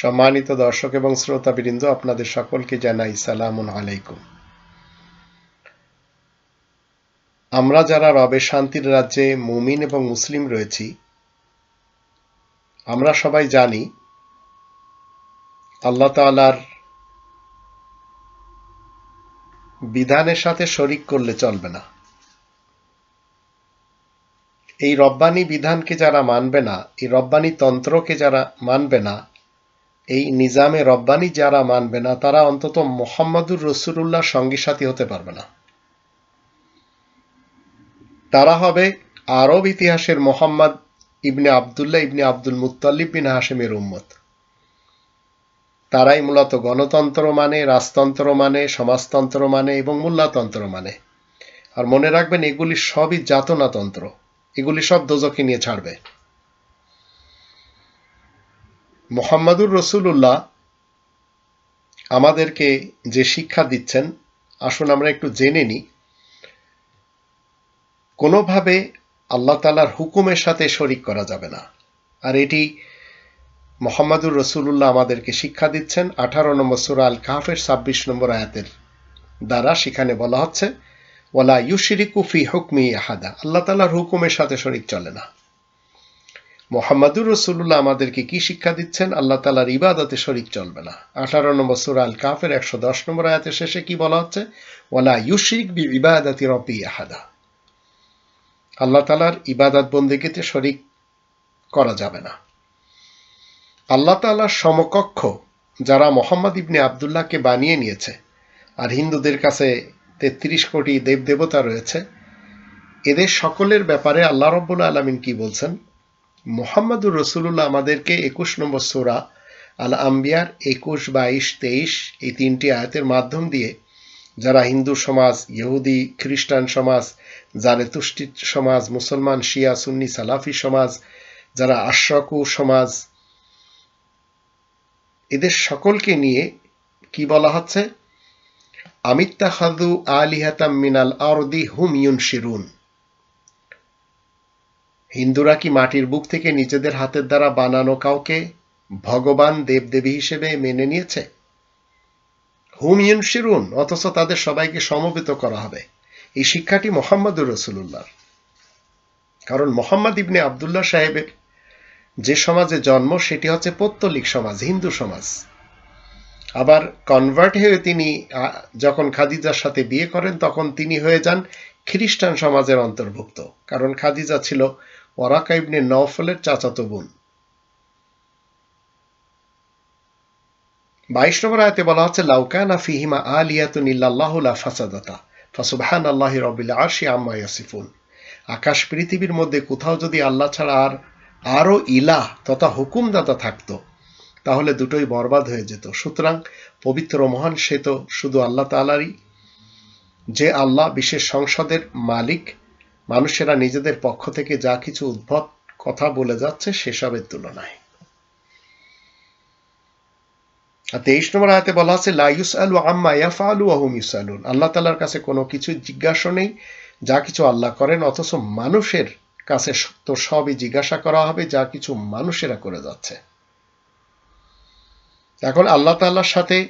সম্মানিত দর্শক এবং শ্রোতাবৃন্দ, আপনাদের সকলকে জানাই সালামুন আলাইকুম। আমরা যারা রবে শান্তির রাজ্যে মুমিন এবং মুসলিম রয়েছি, আমরা সবাই জানি আল্লাহ তাআলার বিধানের সাথে শরিক করলে চলবে না। এই রব্বানি বিধানকে যারা মানবে না, এই রব্বানি তন্ত্রকে যারা মানবে না এই নিজামে রব্বানি যারা মানবে না, তারা অন্তত মোহাম্মদুর রসুল্লাহ সঙ্গী সাথী হতে পারবে না। তারা হবে আরব ইতিহাসের Muhammad ibn Abdullah ibn Abdul Muttalib bin হাসেমের উম্মত। তারাই মূলত গণতন্ত্র মানে রাজতন্ত্র মানে সমাজতন্ত্র মানে এবং মোল্লাতন্ত্র মানে। আর মনে রাখবেন, এগুলি সবই যাতনাতন্ত্র এগুলি সব দোজকে নিয়ে ছাড়বে। মোহাম্মদুর রসুল্লাহ আমাদেরকে যে শিক্ষা দিচ্ছেন, আসুন আমরা একটু জেনে নিই। কোনোভাবে আল্লাহ তালার হুকুমের সাথে শরিক করা যাবে না। আর এটি মোহাম্মদুর রসুল্লাহ আমাদেরকে শিক্ষা দিচ্ছেন। আঠারো নম্বর সুরা আল কাহাফের ছাব্বিশ নম্বর আয়াতের দ্বারা সেখানে বলা হচ্ছে ওলা ইউশিরিকু ফি হুকমি আহাদা। আল্লাহ তালার হুকুমের সাথে শরিক চলে না। মোহাম্মদুর রসুল্লাহ আমাদেরকে কি শিক্ষা দিচ্ছেন? আল্লাহ তালার ইবাদতে শরিক চলবে না। আঠারো নম্বর সুরা আল কাফের একশো দশ নম্বর আয়াতের শেষে কি বলা হচ্ছে? ওলা ইউশিক বি ইবাদাতি রবি আহাদা। আল্লাহ তালার ইবাদত বন্দিগিতে শরিক করা যাবে না। আল্লাহ তালার সমকক্ষ যারা মোহাম্মদ ইবনে আবদুল্লাহকে বানিয়ে নিয়েছে, আর হিন্দুদের কাছে তেত্রিশ কোটি দেবদেবতা রয়েছে, এদের সকলের ব্যাপারে আল্লাহ রব্বুল আলমিন কি বলছেন? মোহাম্মদুর রসুল্লাহ আমাদেরকে একুশ নম্বর সোরা আল আম্বিয়ার একুশ, বাইশ, তেইশ এই তিনটি আয়াতের মাধ্যম দিয়ে যারা হিন্দু সমাজ, ইহুদি, খ্রিস্টান সমাজ জারেতুষ্টি সমাজ, মুসলমান, শিয়া, সুন্নি, সালাফি সমাজ, যারা আশ্রকু সমাজ, এদের সকলকে নিয়ে কি বলা হচ্ছে? আমিত্তা খাদু আলিহাতাম মিনাল আরদি হুম ইউন শিরুন হিন্দুরা কি মাটির বুক থেকে নিজেদের হাতের দ্বারা বানানো কাউকে ভগবান দেবদেবী হিসেবে মেনে নিয়েছে? হুম ইউন শিরুন, অথচ তাদের সবাইকে সমবেত করা হবে। এই শিক্ষাটি মোহাম্মদুর রসুল্লাহর কারণ মোহাম্মদ ইবনে আবদুল্লাহ সাহেবের যে সমাজে জন্ম, সেটি হচ্ছে পৌত্তলিক সমাজ, হিন্দু সমাজ। আবার কনভার্ট হয়ে তিনি যখন খাদিজার সাথে বিয়ে করেন, তখন তিনি হয়ে যান খ্রিস্টান সমাজের অন্তর্ভুক্ত। কারণ খাদিজা ছিল ওরাকা ইবনে নওফলের চাচাতো বোন। বাইশ নম্বর আয়তে বলা হচ্ছে লাউকানা ফিহিমা আলিয়াতুন ইল্লাল্লাহুলা ফাসাদাতা ফাসুবহান আল্লাহ রবিল আরশি আম্মা ইয়াসিফুন। আকাশ পৃথিবীর মধ্যে কোথাও যদি আল্লাহ ছাড়া আর আরও ইলাহ তথা হুকুমদাতা থাকতো, তাহলে দুটোই বরবাদ হয়ে যেত। সুতরাং পবিত্র মহান সে তো শুধু আল্লাহ তালারই যে আল্লাহ বিশেষ সংসদের মালিক মানুষেরা নিজেদের পক্ষ থেকে যা কিছু উদ্ভব কথা বলে যাচ্ছে সেসবের তুলনায়। আর তেইশ নম্বর আয়াতে বলা আছে লাইউস আলু আম্মা ইয়াফা আলু আহম ইউসালুন আল্লাহ তালার কাছে কোনো কিছু জিজ্ঞাসা নেই, যা কিছু আল্লাহ করেন, অথচ মানুষের কাছে তো সবই জিজ্ঞাসা করা হবে, যা কিছু মানুষেরা করে যাচ্ছে। এখন আল্লাহ তাল্লার সাথে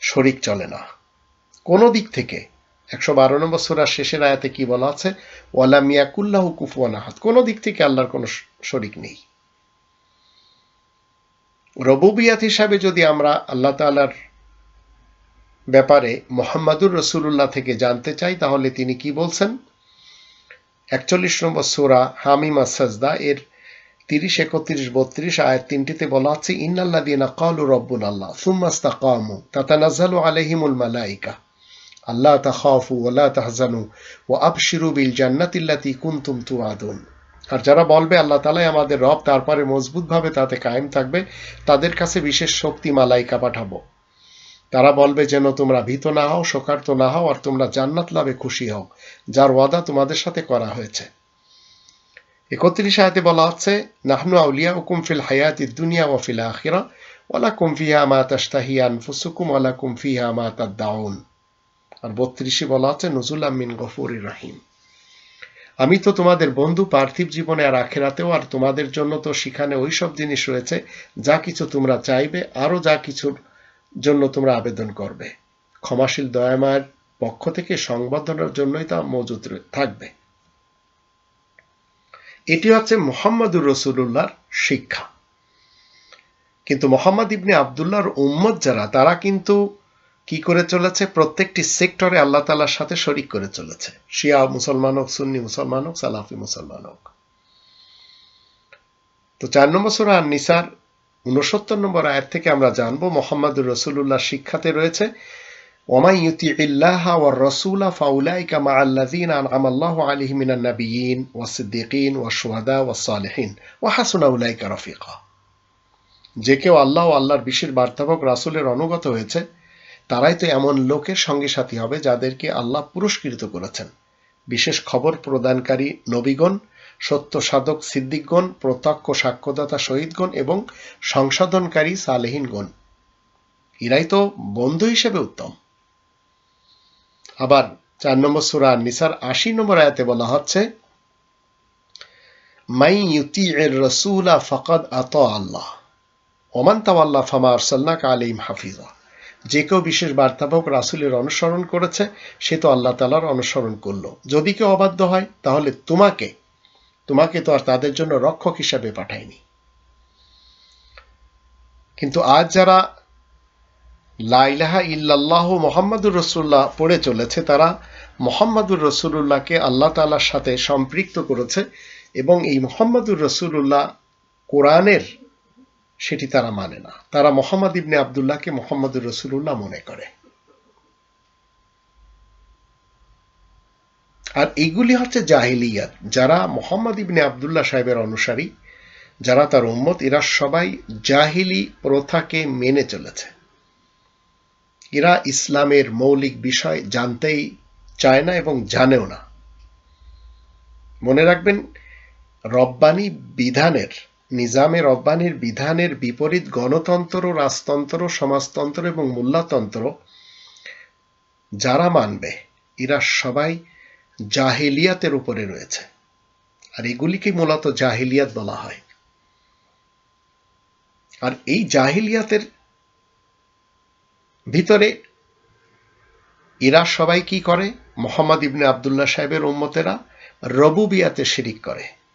শরিক চলে না। কোনো দিক থেকে একশো বারো নম্বর সুরার শেষের আয়াতে কি বলা আছে? ওয়ালা মিয়াকুল্লাহ কুফুয়ান আহাত কোনো দিক থেকে আল্লাহর কোনো শরিক নেই। রবুবিয়াত হিসাবে যদি আমরা আল্লাহ তালার ব্যাপারে মোহাম্মদুর রসুল্লাহ থেকে জানতে চাই, তাহলে তিনি কি বলছেন? একচল্লিশ নম্বর সোরা হামিমা সাজদা, এর তিরিশ, একত্রিশ, বত্রিশ আয়ের তিনটিতে বলা হচ্ছে ইন্নাল্লাদিনা কালু রব্বুল আল্লাহ সুম্মাস্তা কামু তাতানাজ্জালু আলাইহিমুল মালাইকা। আল্লাহ তাখাফু ওলা তাহজানু ও আবশিরু বিল জান্নাতিল্লাতি কুনতুম তুআদুন আর যারা বলবে আল্লাহ তালাই আমাদের রব, তারপরে মজবুতভাবে তাতে কায়েম থাকবে, তাদের কাছে বিশেষ শক্তি মালাইকা পাঠাবো। তারা বলবে যেন তোমরা ভীত না হও, শোকার্ত না হও, আর তোমরা জান্নাত লাভে খুশি হও, যার ওয়াদা তোমাদের সাথে করা হয়েছে। একত্রিশ আয়তে বলা হচ্ছে, নাহনু আউলিয়া হুকুম ফিল হায়াতি দুনিয়া ও ফিল আখিরা ওলা কুমফিহা মা তাস্তাহি আনফুসুকুম ওলা কুমফিহা মা তাদ্দাউন। আর বত্রিশে বলা হচ্ছে নজুল আমিন গফুর রাহিম। আমি তো তোমাদের বন্ধু পার্থিব জীবনে আর আখেরাতেও, আর তোমাদের জন্য তো সেখানে ওই সব জিনিস রয়েছে, যা কিছু তোমরা চাইবে, আরও যা কিছুর জন্য তোমরা আবেদন করবে। ক্ষমাশীল দয়াময়ের পক্ষ থেকে সংবর্ধনার জন্যই তা মজুদ থাকবে। এটি হচ্ছে মোহাম্মদুর রসুল্লাহর শিক্ষা। কিন্তু মোহাম্মদ ইবনে আবদুল্লাহর উম্মত যারা, তারা কিন্তু কি করে চলেছে? প্রত্যেকটি সেক্টরে আল্লাহ তালার সাথে শরিক করে চলেছে। শিয়া মুসলমান হোক, সুন্নি মুসলমান হোক, সালাফি মুসলমান হোক। তো চার নম্বর সুরা নিসার উনসত্তর নম্বর আয়াত থেকে আমরা জানব, মোহাম্মদুর রসুল্লাহ শিক্ষাতে রয়েছে ওমাই ইউতি ইল্লাহ ওয়া রসুলা ফাউলাইকা মা আল্লাযীনা আনআমা আল্লাহু আলাইহিম মিনান নাবিয়্যিন ওয়াস সিদ্দীকিন শুহাদা ওয়াস সালিহিন ওয়া হাসুনা উলাইকা রাফিকা। যে কেউ আল্লাহ ও আল্লাহর বিশেষ বার্তাবক রাসূলের অনুগত হয়েছে তারাই তো এমন লোকের সঙ্গে সাথী হবে যাদেরকে আল্লাহ পুরস্কৃত করেছেন। বিশেষ খবর প্রদানকারী নবীগণ, সত্য সাধক সিদ্দিকগণ, প্রত্যক্ষ সাক্ষ্যদাতা শহীদগণ এবং সংশোধনকারী সালেহীনগণ। এরাই তো বন্ধু হিসেবে উত্তম। আবার চার নম্বর সুরা নিসার আশি নম্বর আয়াতে বলা হচ্ছে, মাই ইউতি এর রসুলা ফকাদ আত আল্লাহ, ওমান তাওয়াল্লাহ ফামা আরসাল্লাক আলিম হাফিজা। যে কেউ বিশেষ বার্তাবক রাসুলের অনুসরণ করেছে, সে তো আল্লাহ তালার অনুসরণ করল। যদি কেউ অবাধ্য হয়, তাহলে তোমাকে তোমাকে তো আর তাদের জন্য রক্ষক হিসাবে পাঠায়নি। কিন্তু আজ যারা লাইলাহা ইল্লাল্লাহ মোহাম্মদুর রসুল্লাহ পড়ে চলেছে, তারা মোহাম্মদুর রসুল্লাহকে আল্লাহ তালার সাথে সম্পৃক্ত করেছে এবং এই মোহাম্মদুর রসুল্লাহ কোরআনের সেটি তারা মানে না। তারা মোহাম্মদ ইবনে আবদুল্লাহকে মোহাম্মদুর রসুল্লাহ মনে করে। আর এইগুলি হচ্ছে জাহিলিয়াত। যারা মোহাম্মদ ইবনে আবদুল্লাহ সাহেবের অনুসারী, যারা তার উম্মত, এরা সবাই জাহিলি প্রথাকে মেনে চলেছে। এরা ইসলামের মৌলিক বিষয় জানতেই চায় না এবং জানেও না। মনে রাখবেন, রব্বানি বিধানের নিজামে রব্বানির বিধানের বিপরীত গণতন্ত্র, রাজতন্ত্র, সমাজতন্ত্র এবং মূল্যতন্ত্র যারা মানবে, এরা সবাই জাহিলিয়াতের উপরে রয়েছে। আর এগুলিকে মূলত জাহিলিয়াত বলা হয়। আর এই জাহিলিয়াতের ভিতরে এরা সবাই কি করে? মোহাম্মদ ইবনে আবদুল্লাহ সাহেবের উম্মতেরা রবুবিয়াতে শিরিক করে।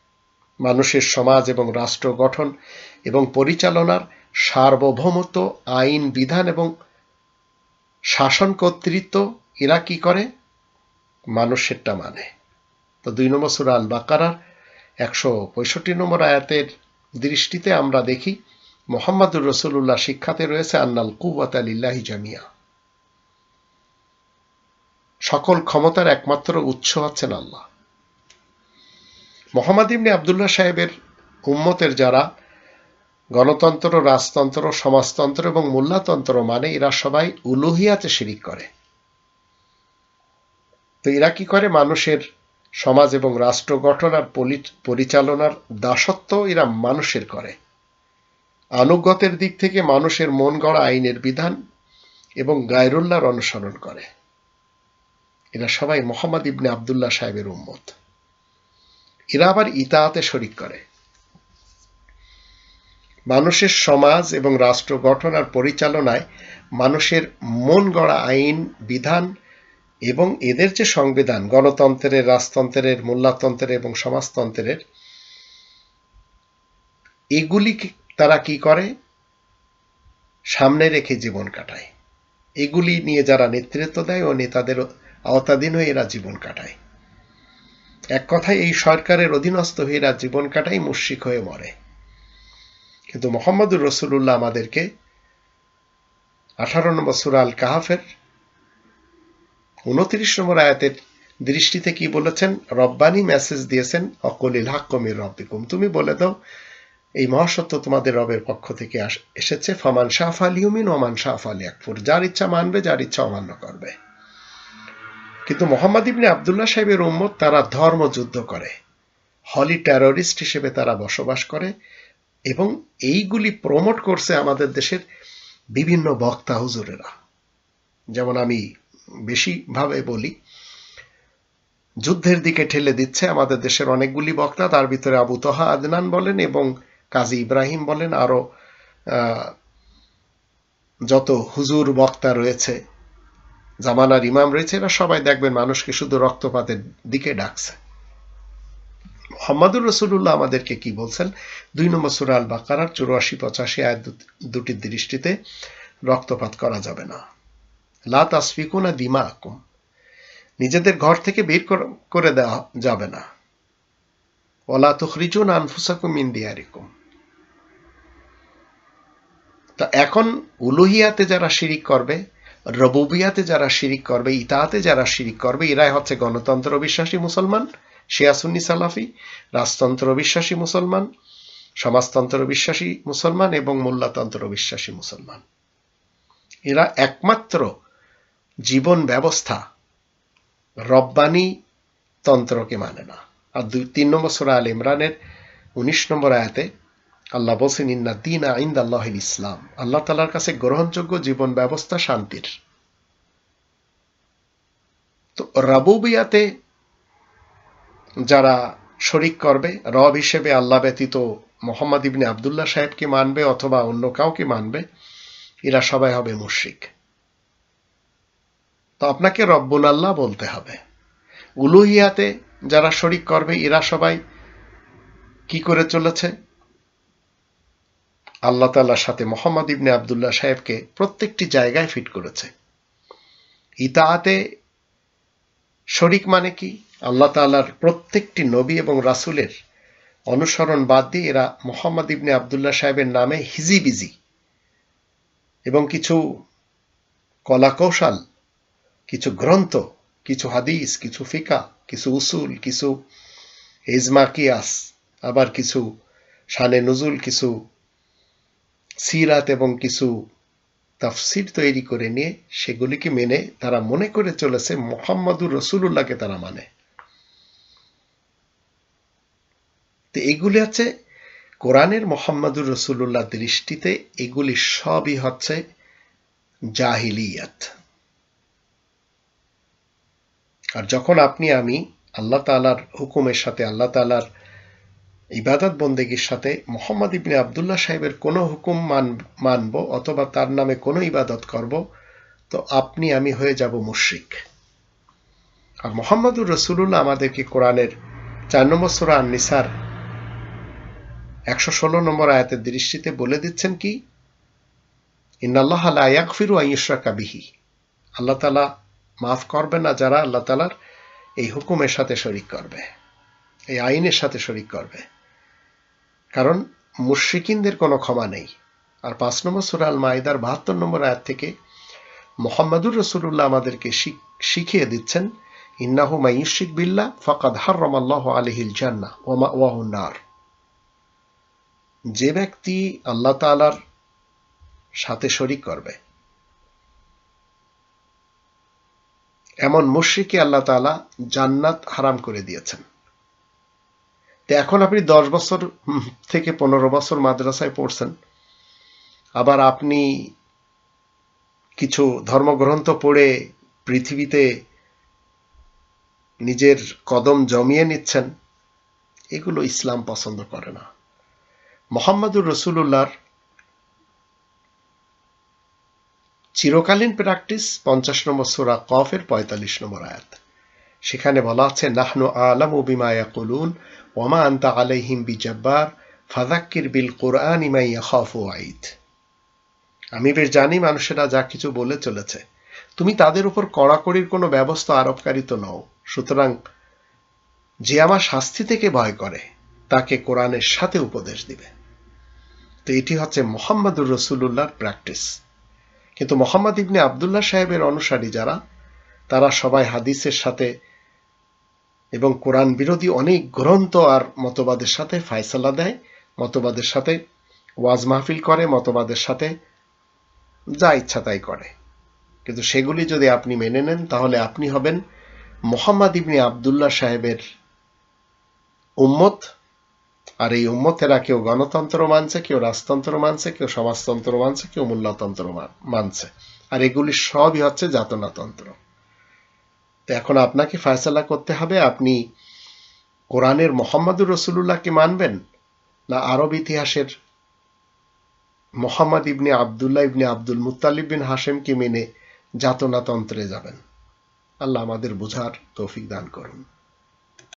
মানুষের সমাজ এবং রাষ্ট্র গঠন এবং পরিচালনার সার্বভৌমত্ব, আইন, বিধান এবং শাসন কর্তৃত্ব এরা কি করে? মানুষেরটা মানে। তো দুই নম্বর সুরা আল বাকারার একশো পঁয়ষট্টি নম্বর আয়াতের দৃষ্টিতে আমরা দেখি, মোহাম্মদুর রসুল্লাহ শিক্ষাতে রয়েছে, আন্নাল কুয়াত আলিল্লাহি জামিয়া সকল ক্ষমতার একমাত্র উৎস হচ্ছেন আল্লাহ। মোহাম্মদ ইবনে আবদুল্লাহ সাহেবের উম্মতের যারা গণতন্ত্র, রাজতন্ত্র, সমাজতন্ত্র এবং মোল্লাতন্ত্র মানে এরা সবাই উলুহিয়াতে শিরিক করে। তো এরা কি করে? মানুষের সমাজ এবং রাষ্ট্র গঠন আর পরিচালনার দাসত্ব এরা মানুষের করে। আনুগতের দিক থেকে মানুষের মন গড়া আইনের বিধান এবং গায়রুল্লাহর অনুসরণ করে। এরা সবাই মোহাম্মদ ইবনে আবদুল্লাহ সাহেবের উম্মত। এরা আবার ইতাহাতে শরিক করে। মানুষের সমাজ এবং রাষ্ট্র গঠন আর পরিচালনায় মানুষের মন গড়া আইন, বিধান এবং এদের যে সংবিধান, গণতন্ত্রের, রাজতন্ত্রের মোল্লাতন্ত্রের এবং সমাজতন্ত্রের, এগুলি তারা কি করে? সামনে রেখে জীবন কাটায়। এগুলি নিয়ে যারা নেতৃত্ব দেয় ও নেতাদের আওতাধীন হয়ে এরা জীবন কাটায়। এক কথায় এই সরকারের অধীনস্থ এরা জীবন কাটাই মুশিক হয়ে মরে। কিন্তু মোহাম্মদুর রসুল্লাহ আমাদেরকে আঠারো নম্বর সুরাল কাহাফের উনত্রিশ নম্বর আয়াতের দৃষ্টিতে কি বলেছেন? রব্বানি মেসেজ দিয়েছেন, অকলিল হাক্কমির রব্বিকুম। তুমি বলে দাও, এই মহাসত্য তোমাদের রবের পক্ষ থেকে এসেছে। ফমান শাহ আলিউমিন ওমান শাহ আলী আকপুর যার ইচ্ছা মানবে, যার ইচ্ছা অমান্য করবে। কিন্তু মোহাম্মদ ইবনে আবদুল্লাহ সাহেবের উম্মত তারা ধর্মযুদ্ধ করে। হলি টেরোরিস্ট হিসেবে তারা বসবাস করে এবং এইগুলি প্রমোট করছে আমাদের দেশের বিভিন্ন বক্তা হুজুরেরা। যেমন আমি বেশিভাবে বলি যুদ্ধের দিকে ঠেলে দিচ্ছে আমাদের দেশের অনেকগুলি বক্তা তার ভিতরে আবু তহা আদনান বলেন এবং কাজী ইব্রাহিম বলেন আরও আহ, যত হুজুর বক্তা রয়েছে জামানার ইমাম রয়েছে, এরা সবাই দেখবেন মানুষকে শুধু রক্তপাতের দিকে ডাকছে। মোহাম্মদুর রসুল্লাহ আমাদেরকে কি বলছেন? দুই নম্বর সুরা আল বাকারার চুরাশি, পঁচাশি আয়াত দু- দুটির দৃষ্টিতে রক্তপাত করা যাবে না। লা তাসফিকুনা দিমা আকুম নিজেদের ঘর থেকে বের করে দেওয়া যাবে না। ওলা তুখরিজুন আনফুসাকুম ইন দিয়ারিকুম। তা এখন উলুহিয়াতে যারা শিরিক করবে রবুবিয়াতে যারা শিরিক করবে ইতাহাতে যারা শিরিক করবে, এরাই হচ্ছে গণতন্ত্র বিশ্বাসী মুসলমান শিয়াসুন্নি সালাফি, রাজতন্ত্র বিশ্বাসী মুসলমান, সমাজতন্ত্র বিশ্বাসী মুসলমান এবং মোল্লাতন্ত্র বিশ্বাসী মুসলমান। এরা একমাত্র জীবন ব্যবস্থা রব্বানি তন্ত্রকে মানে না। আর দুই তিন নম্বর সুরা আল ইমরানের উনিশ নম্বর আয়াতে আল্লাহ বলছেন, ইন্না দিন আইন্দ আল্লাহ ইসলাম। আল্লাহ তালার কাছে গ্রহণযোগ্য জীবন ব্যবস্থা শান্তির। তো রাবুবিয়াতে যারা শরিক করবে, রব হিসেবে আল্লাহ ব্যতীত মোহাম্মদ ইবনে আবদুল্লাহ সাহেবকে মানবে অথবা অন্য কাউকে মানবে, এরা সবাই হবে মুশরিক। তো আপনাকে রব্বুল আল্লাহ বলতে হবে। উলুহিয়াতে যারা শরিক করবে, এরা সবাই কি করে চলেছে? আল্লাহ তাল্লার সাথে মোহাম্মদ ইবনে আবদুল্লাহ সাহেবকে প্রত্যেকটি জায়গায় ফিট করেছে। ইতাহাতে শরিক মানে কি? আল্লাহ তাআলার প্রত্যেকটি নবী এবং রাসূলের অনুসরণ বাদ দিয়ে এরা মোহাম্মদ ইবনে আবদুল্লাহ সাহেবের নামে হিজিবিজি এবং কিছু কলাকৌশল, কিছু গ্রন্থ, কিছু হাদিস, কিছু ফিকা, কিছু উসুল, কিছু ইজমা কিয়াস আবার কিছু শানে নজুল, কিছু সিরাত এবং কিছু তাফসির তৈরি করে নিয়ে সেগুলিকে মেনে তারা মনে করে চলেছে মোহাম্মদুর রসুল্লাহকে তারা মানে। তো এগুলি হচ্ছে কোরআনের মোহাম্মদুর রসুল্লাহ দৃষ্টিতে এগুলি সবই হচ্ছে জাহিলিয়াত। আর যখন আপনি আমি আল্লাহ তালার হুকুমের সাথে আল্লাহ তালার ইবাদত বন্দেগীর সাথে মোহাম্মদ ইবনে আবদুল্লাহ সাহেবের কোনো হুকুম মান, মানব অথবা তার নামে কোনো ইবাদত করব, তো আপনি, আমি হয়ে যাব মুশরিক। আর মোহাম্মদুর রসুল্লাহ আমাদেরকে কোরআনের চার নম্বর সুরা নিসার একশো ষোলো নম্বর আয়াতের দৃষ্টিতে বলে দিচ্ছেন কি? ইন্নাল্লাহ লা ইয়াগফিরু আন ইউশরাকা বিহি। আল্লাহ তাআলা মাফ করবে না যারা আল্লাহ তাআলার এই হুকুমের সাথে শরিক করবে, এই আইনের সাথে শরিক করবে। কারণ মুশরিকিনদের কোনো ক্ষমা নেই। আর পাঁচ নম্বর সুরা আল মাইদার বাহাত্তর নম্বর আয়াত থেকে মোহাম্মদুর রসুল্লাহ আমাদেরকে শিখিয়ে দিচ্ছেন, ইন্নাহু মাইশিক বিল্লাহ ফকাদ হাররাম আল্লাহ আলহিল জান্না ওমা ওয়াহুন্নার যে ব্যক্তি আল্লাহ তালার সাথে শরিক করবে, এমন মুশ্রিকে আল্লাহ তালা জান্নাত হারাম করে দিয়েছেন। তো এখন আপনি দশ বছর থেকে পনেরো বছর মাদ্রাসায় পড়ছেন। আবার আপনি কিছু ধর্মগ্রন্থ পড়ে পৃথিবীতে নিজের কদম জমিয়ে নিচ্ছেন, এগুলো ইসলাম পছন্দ করে না। মোহাম্মদুর রসুল্লাহর চিরকালীন প্র্যাকটিস পঞ্চাশ নম্বর সুরা কফের পঁয়তাল্লিশ নম্বর আয়াত। সেখানে বলা আছে, নাহনু আলম বিমায়া কলুন ওমা আন্তা আলাইহিম বিজাব্বার ফাদাক্কির বিল কোরআন ইমাইয়া খফ আমি বেশ জানি মানুষেরা যা কিছু বলে চলেছে। তুমি তাদের উপর কড়াকড়ির কোনো ব্যবস্থা আরোপকারী তো নও। সুতরাং যে আমার শাস্তি থেকে ভয় করে, তাকে কোরআনের সাথে উপদেশ দিবে। তো এটি হচ্ছে মোহাম্মদুর রসুল্লাহর প্র্যাকটিস। কিন্তু মোহাম্মদ ইবনে আবদুল্লাহ সাহেবের অনুসারী যারা, তারা সবাই হাদিসের সাথে এবং কোরআন বিরোধী অনেক গ্রন্থ আর মতবাদের সাথে ফায়সালা দেয়, মতবাদের সাথে ওয়াজ মাহফিল করে, মতবাদের সাথে যা ইচ্ছা তাই করে। কিন্তু সেগুলি যদি আপনি মেনে নেন, তাহলে আপনি হবেন মোহাম্মদ ইবনি আবদুল্লাহ সাহেবের উম্মত। আর এই উম্মতেরা কেউ গণতন্ত্র মানছে, কেউ রাজতন্ত্র মানছে, কেউ সমাজতন্ত্র মানছে, কেউ মূল্যতন্ত্র মানছে। আর এগুলি সবই হচ্ছে যাতনাতন্ত্র এখন আপনাকে ফয়সালা করতে হবে। আপনি কোরআনের মোহাম্মদুর রসুল্লাহকে মানবেন না আরব ইতিহাসের Muhammad ibn Abdullah ibn Abdul মুতালিবিন বিন হাসেমকে মেনে যাতনাতন্ত্রে যাবেন। আল্লাহ আমাদের বোঝার তৌফিক দান করুন।